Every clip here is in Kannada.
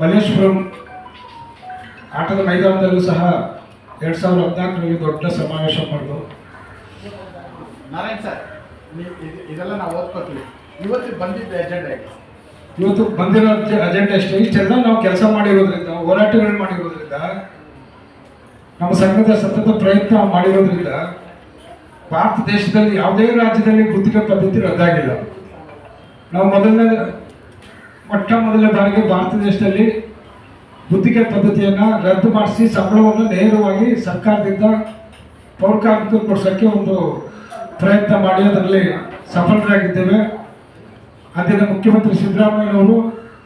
ಮಲ್ಲೇಶ್ವರಂ ಆಟದ ಮೈದಾನದಲ್ಲೂ ಸಹ ಎರಡು ಸಾವಿರದ ಹದಿನಾಲ್ಕರಲ್ಲಿ ದೊಡ್ಡ ಸಮಾವೇಶ ಮಾಡಿದ್ರು. ನಾರಾಯಣ್ ಸರ್ ಇದೆಲ್ಲ ನಾವು ಓದ್ಕೋತೀವಿ. ಇವತ್ತು ಬಂದಿದ್ದ ಎಜೆಂಡಾ ಇವತ್ತು ಬಂದಿರೋ ಅಜೆಂಡಾ ಅಷ್ಟೇ ಇಷ್ಟೆಲ್ಲ ನಾವು ಕೆಲಸ ಮಾಡಿರೋದ್ರಿಂದ ಹೋರಾಟಗಳು ಮಾಡಿರೋದ್ರಿಂದ ನಮ್ಮ ಸಂಘದ ಸತತ ಪ್ರಯತ್ನ ಮಾಡಿರೋದ್ರಿಂದ ಭಾರತ ದೇಶದಲ್ಲಿ ಯಾವುದೇ ರಾಜ್ಯದಲ್ಲಿ ಗುತ್ತಿಗೆ ಪದ್ಧತಿ ರದ್ದಾಗಿಲ್ಲ. ನಾವು ಮೊದಲನೇ ಮೊಟ್ಟ ಮೊದಲ ಬಾರಿಗೆ ಭಾರತ ದೇಶದಲ್ಲಿ ಗುತ್ತಿಗೆ ಪದ್ಧತಿಯನ್ನು ರದ್ದು ಮಾಡಿಸಿ ಸಂಬಳವನ್ನು ನೇರವಾಗಿ ಸರ್ಕಾರದಿಂದ ಪೌರ ಕೊಡ್ಸೋಕ್ಕೆ ಒಂದು ಪ್ರಯತ್ನ ಮಾಡಿ, ಅದರಲ್ಲಿ ಸಫಲರಾಗಿದ್ದೇವೆ. ಅಂದಿನ ಮುಖ್ಯಮಂತ್ರಿ ಸಿದ್ದರಾಮಯ್ಯನವರು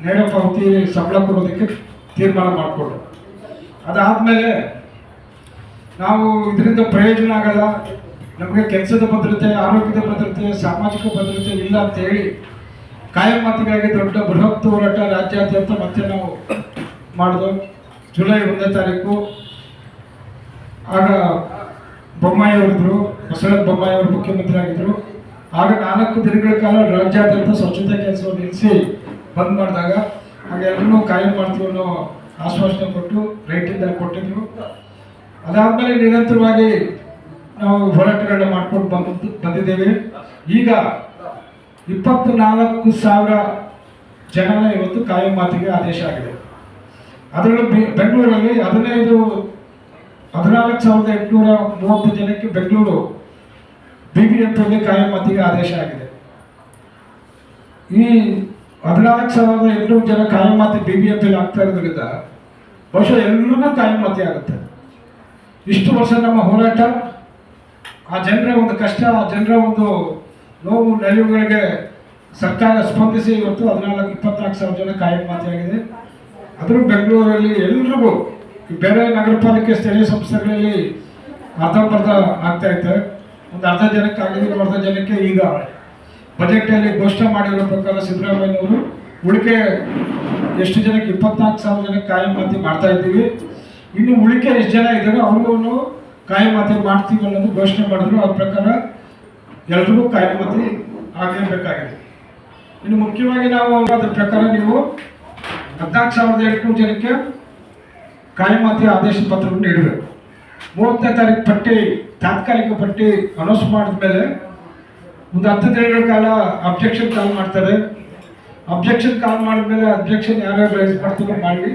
ನೇರ ಪಾವತಿ ಸಂಬಳ ಕೊಡೋದಕ್ಕೆ ತೀರ್ಮಾನ ಮಾಡಿಕೊಂಡ್ರು. ಅದಾದಮೇಲೆ ನಾವು ಇದರಿಂದ ಪ್ರಯೋಜನ ಆಗಲ್ಲ. ನಮಗೆ ಕೆಲಸದ ಭದ್ರತೆ, ಆರೋಗ್ಯದ ಭದ್ರತೆ, ಸಾಮಾಜಿಕ ಭದ್ರತೆ ಇಲ್ಲ ಅಂತ ಹೇಳಿ ಕಾಯಂ ದೊಡ್ಡ ಬೃಹತ್ ಹೋರಾಟ ರಾಜ್ಯಾದ್ಯಂತ ಮತ್ತೆ ನಾವು ಮಾಡಿದ್ವು ಜುಲೈ ಒಂದನೇ ತಾರೀಕು. ಆಗ ಬೊಮ್ಮಾಯಿ ಅವರಿದ್ರು, ಬಸವರಾಜ ಬೊಮ್ಮಾಯಿ ಅವರು ಮುಖ್ಯಮಂತ್ರಿ ಆಗಿದ್ರು ಆಗ ನಾಲ್ಕು ದಿನಗಳ ಕಾಲ ರಾಜ್ಯಾದ್ಯಂತ ಸ್ವಚ್ಛತಾ ಕೆಲಸವನ್ನು ನಿಲ್ಲಿಸಿ ಬಂದ್ ಮಾಡಿದಾಗ ಆಗ ಎಲ್ಲರೂ ಕಾಯಂ ಮಾಡ್ತೀವಿ ಅನ್ನೋ ಆಶ್ವಾಸನೆ ಕೊಟ್ಟು ರೈಟಿಂದ ಕೊಟ್ಟಿದ್ರು. ಅದಾದಮೇಲೆ ನಿರಂತರವಾಗಿ ನಾವು ಹೋರಾಟಗಳನ್ನ ಮಾಡ್ಕೊಂಡು ಬಂದು ಬಂದಿದ್ದೇವೆ. ಈಗ ಇಪ್ಪತ್ತು ನಾಲ್ಕು ಸಾವಿರ ಜನರ ಇವತ್ತು ಕಾಯಂ ಮಾತಿಗೆ ಆದೇಶ ಆಗಿದೆ. ಅದರಲ್ಲೂ ಬೆಂಗಳೂರಲ್ಲಿ ಹದಿನೈದು, ಹದಿನಾಲ್ಕು ಸಾವಿರದ ಎಂಟುನೂರ ಮೂವತ್ತು ಜನಕ್ಕೆ ಬೆಂಗಳೂರು ಬಿ ಬಿ ಎಂ ಪಿಗೆ ಕಾಯಂ ಮಾತಿಗೆ ಆದೇಶ ಆಗಿದೆ. ಈ ಹದಿನಾಲ್ಕು ಸಾವಿರದ ಎಂಟುನೂರು ಜನ ಕಾಯಂ ಮಾತಿ ಬಿ ಬಿ ಎಂ ಪಿಲಿ ಆಗ್ತಾ ಇರೋದ್ರಿಂದ ಬಹುಶಃ ಎಲ್ಲರೂ ಕಾಯಂ ಮಾತಿ ಆಗುತ್ತೆ. ಇಷ್ಟು ವರ್ಷ ನಮ್ಮ ಹೋರಾಟ, ಆ ಜನರ ಒಂದು ಕಷ್ಟ, ಆ ಜನರ ಒಂದು ನೋವು ನಲಿವುಗಳಿಗೆ ಸರ್ಕಾರ ಸ್ಪಂದಿಸಿ ಇವತ್ತು ಹದಿನಾಲ್ಕು, ಇಪ್ಪತ್ನಾಲ್ಕು ಸಾವಿರ ಜನ ಕಾಯಂ ಮಾತೆಯಾಗಿದೆ ಆದರೂ ಬೆಂಗಳೂರಲ್ಲಿ ಎಲ್ರಿಗೂ ಬೇರೆ ನಗರ ಪಾಲಿಕೆ ಸ್ಥಳೀಯ ಸಂಸ್ಥೆಗಳಲ್ಲಿ ಅರ್ಧಂಬರ್ಧ ಆಗ್ತಾ ಇತ್ತು. ಒಂದು ಅರ್ಧ ಜನಕ್ಕೆ ಆಗಿದ್ದು ಅರ್ಧ ಜನಕ್ಕೆ ಈಗ ಬಜೆಟಲ್ಲಿ ಘೋಷಣೆ ಮಾಡಿರೋ ಪ್ರಕಾರ ಸಿದ್ದರಾಮಯ್ಯನವರು ಉಳಿಕೆ ಎಷ್ಟು ಜನಕ್ಕೆ, ಇಪ್ಪತ್ನಾಲ್ಕು ಸಾವಿರ ಜನಕ್ಕೆ ಕಾಯಂ ಮಾತಿ ಮಾಡ್ತಾ ಇದ್ದೀವಿ. ಇನ್ನು ಉಳಿಕೆ ಎಷ್ಟು ಜನ ಇದ್ದಾರೆ ಅವ್ರಿಗೂ ಕಾಯಂ ಮಾತಿ ಮಾಡ್ತೀವಿ ಅನ್ನೋದು ಘೋಷಣೆ ಮಾಡಿದ್ರು. ಅದ್ರ ಪ್ರಕಾರ ಎಲ್ರಿಗೂ ಕಾಯಂ ಮಾತಿ ಆಗಲೇಬೇಕಾಗಿದೆ ಇನ್ನು ಮುಖ್ಯವಾಗಿ ನಾವು ಅದ್ರ ಪ್ರಕಾರ ನೀವು ಹದಿನಾಲ್ಕು ಸಾವಿರದ ಎಂಟುನೂರು ಜನಕ್ಕೆ ಕಾಯಮಾತಿ ಆದೇಶ ಪತ್ರವನ್ನು ನೀಡಬೇಕು. ಮೂವತ್ತನೇ ತಾರೀಕು ಪಟ್ಟಿ, ತಾತ್ಕಾಲಿಕ ಪಟ್ಟಿ ಅನೌನ್ಸ್ ಮಾಡಿದ್ಮೇಲೆ ಒಂದು ಹತ್ತು ದಿನಗಳ ಕಾಲ ಅಬ್ಜೆಕ್ಷನ್ ಕಾಲ್ ಮಾಡ್ತಾರೆ. ಅಬ್ಜೆಕ್ಷನ್ ಕಾಲ್ ಮಾಡಿದ್ಮೇಲೆ ಅಬ್ಜೆಕ್ಷನ್ ಯಾರ್ಯಾರು ರೈಸ್ ಮಾಡ್ತೀರೋ ಮಾಡಿ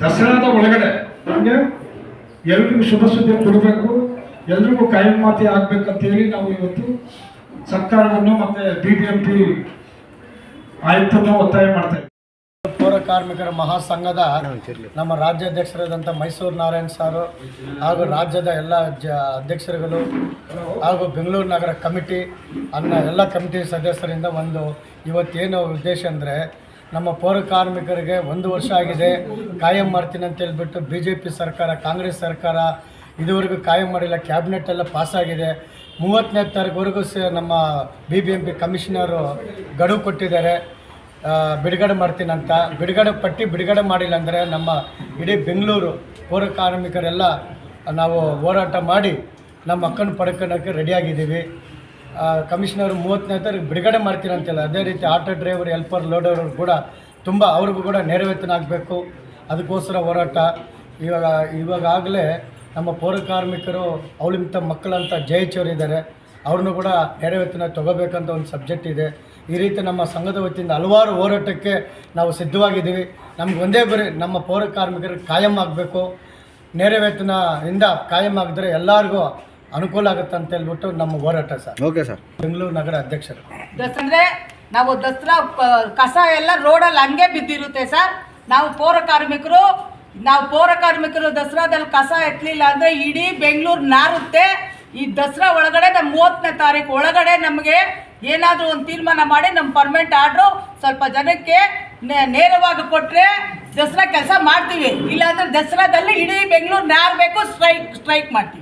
ದಸರಾದ ಒಳಗಡೆ ನಮಗೆ ಎಲ್ರಿಗೂ ಶುಭ ಸುದ್ದಿ ಕೊಡಬೇಕು. ಎಲ್ರಿಗೂ ಕಾಯಂ ಮಾತಿ ಆಗ್ಬೇಕಂತೇಳಿ ನಾವು ಇವತ್ತು ಸರ್ಕಾರವನ್ನು ಮತ್ತೆ ಬಿ ಬಿ ಎಂ ಪಿ ಆಯುಕ್ತನ್ನು ಒತ್ತಾಯ ಮಾಡ್ತಾ ಪೌರ ಕಾರ್ಮಿಕರ ಮಹಾಸಂಘದ ನಮ್ಮ ರಾಜ್ಯಾಧ್ಯಕ್ಷರಾದಂಥ ಮೈಸೂರು ನಾರಾಯಣ್ ಸಾರು ಹಾಗೂ ರಾಜ್ಯದ ಎಲ್ಲ ಅಧ್ಯಕ್ಷರುಗಳು ಹಾಗೂ ಬೆಂಗಳೂರು ನಗರ ಕಮಿಟಿ ಅನ್ನ ಎಲ್ಲ ಕಮಿಟಿ ಸದಸ್ಯರಿಂದ ಒಂದು ಇವತ್ತೇನು ಉದ್ದೇಶ ಅಂದರೆ ನಮ್ಮ ಪೌರ ಕಾರ್ಮಿಕರಿಗೆ ಒಂದು ವರ್ಷ ಆಗಿದೆ. ಕಾಯಂ ಮಾಡ್ತೀನಿ ಅಂತ ಹೇಳ್ಬಿಟ್ಟು ಬಿ ಜೆ ಪಿ ಸರ್ಕಾರ, ಕಾಂಗ್ರೆಸ್ ಸರ್ಕಾರ ಇದುವರೆಗೂ ಕಾಯಂ ಮಾಡಿಲ್ಲ ಕ್ಯಾಬಿನೆಟ್ ಎಲ್ಲ ಪಾಸಾಗಿದೆ ಮೂವತ್ತನೇ ತಾರೀಕುವರೆಗೂ ಸ ನಮ್ಮ B B M P commissioner ಗಡುವು ಕೊಟ್ಟಿದ್ದಾರೆ. ಬಿಡುಗಡೆ ಮಾಡ್ತೀನಂತ ಬಿಡುಗಡೆ ಪಟ್ಟಿ ಬಿಡುಗಡೆ ಮಾಡಿಲ್ಲ ಅಂದರೆ ನಮ್ಮ ಇಡೀ ಬೆಂಗಳೂರು ಪೌರ ಕಾರ್ಮಿಕರೆಲ್ಲ ನಾವು ಹೋರಾಟ ಮಾಡಿ ನಮ್ಮ ಅಕ್ಕನ ಪಡ್ಕೊಳ್ಳೋಕ್ಕೆ ರೆಡಿಯಾಗಿದ್ದೀವಿ ಕಮಿಷನರು ಮೂವತ್ತನೇ ತಾರೀಕು ಬಿಡುಗಡೆ ಮಾಡ್ತೀನಿ ಅಂತಿಲ್ಲ. ಅದೇ ರೀತಿ ಆಟೋ ಡ್ರೈವರ್ ಹೆಲ್ಪರ್ ಲೋಡರ್ ಕೂಡ ತುಂಬ ಅವ್ರಿಗೂ ಕೂಡ ನೆರವೇತನ ಆಗಬೇಕು. ಅದಕ್ಕೋಸ್ಕರ ಹೋರಾಟ. ಇವಾಗ ಇವಾಗಲೇ ನಮ್ಮ ಪೌರ ಕಾರ್ಮಿಕರು ಅವಳಿಂತ ಮಕ್ಕಳಂತ ಜಯಚವರಿದ್ದಾರೆ ಅವ್ರನ್ನೂ ಕೂಡ ನೇರ ವೇತನ ತಗೋಬೇಕಂತ ಒಂದು ಸಬ್ಜೆಕ್ಟ್ ಇದೆ. ಈ ರೀತಿ ನಮ್ಮ ಸಂಘದ ವತಿಯಿಂದ ಹಲವಾರು ಹೋರಾಟಕ್ಕೆ ನಾವು ಸಿದ್ಧವಾಗಿದ್ದೀವಿ. ನಮ್ಗೆ ಒಂದೇ ಬರೀ ನಮ್ಮ ಪೌರ ಕಾರ್ಮಿಕರಿಗೆ ಕಾಯಂ ಆಗಬೇಕು. ನೇರ ವೇತನದಿಂದ ಕಾಯಂ ಆಗಿದ್ರೆ ಎಲ್ಲರಿಗೂ ಅನುಕೂಲ ಆಗುತ್ತೆ ಅಂತ ಹೇಳ್ಬಿಟ್ಟು ನಮ್ಮ ಹೋರಾಟ ಸರ್. Okay sir. ಬೆಂಗಳೂರು ನಗರ ಅಧ್ಯಕ್ಷರು. ದಸ್ ಅಂದ್ರೆ ನಾವು ದಸರಾ ಕಸ ಎಲ್ಲ ರೋಡಲ್ಲಿ ಹಂಗೆ ಬಿದ್ದಿರುತ್ತೆ ಸರ್. ನಾವು ಪೌರ ಕಾರ್ಮಿಕರು ನಾವು ಪೌರ ಕಾರ್ಮಿಕರು ದಸರಾದಲ್ಲಿ ಕಸ ಎತ್ತಲಿಲ್ಲ ಅಂದ್ರೆ ಇಡೀ ಬೆಂಗಳೂರು ನಾರುತ್ತೆ. ಈ ದಸರಾ ಒಳಗಡೆ ನಮ್ಮ ಮೂವತ್ತನೇ ತಾರೀಕು ಒಳಗಡೆ ನಮಗೆ ಏನಾದರೂ ಒಂದು ತೀರ್ಮಾನ ಮಾಡಿ ನಮ್ಮ ಪರ್ಮನೆಂಟ್ ಆರ್ಡ್ರು ಸ್ವಲ್ಪ ಜನಕ್ಕೆ ನೇರವಾಗಿ ಕೊಟ್ಟರೆ ದಸರಾ ಕೆಲಸ ಮಾಡ್ತೀವಿ. ಇಲ್ಲಾಂದ್ರೆ ದಸರಾದಲ್ಲಿ ಇಡೀ ಬೆಂಗಳೂರು ನಾರಬೇಕು ಸ್ಟ್ರೈಕ್ ಸ್ಟ್ರೈಕ್ ಮಾಡ್ತೀವಿ.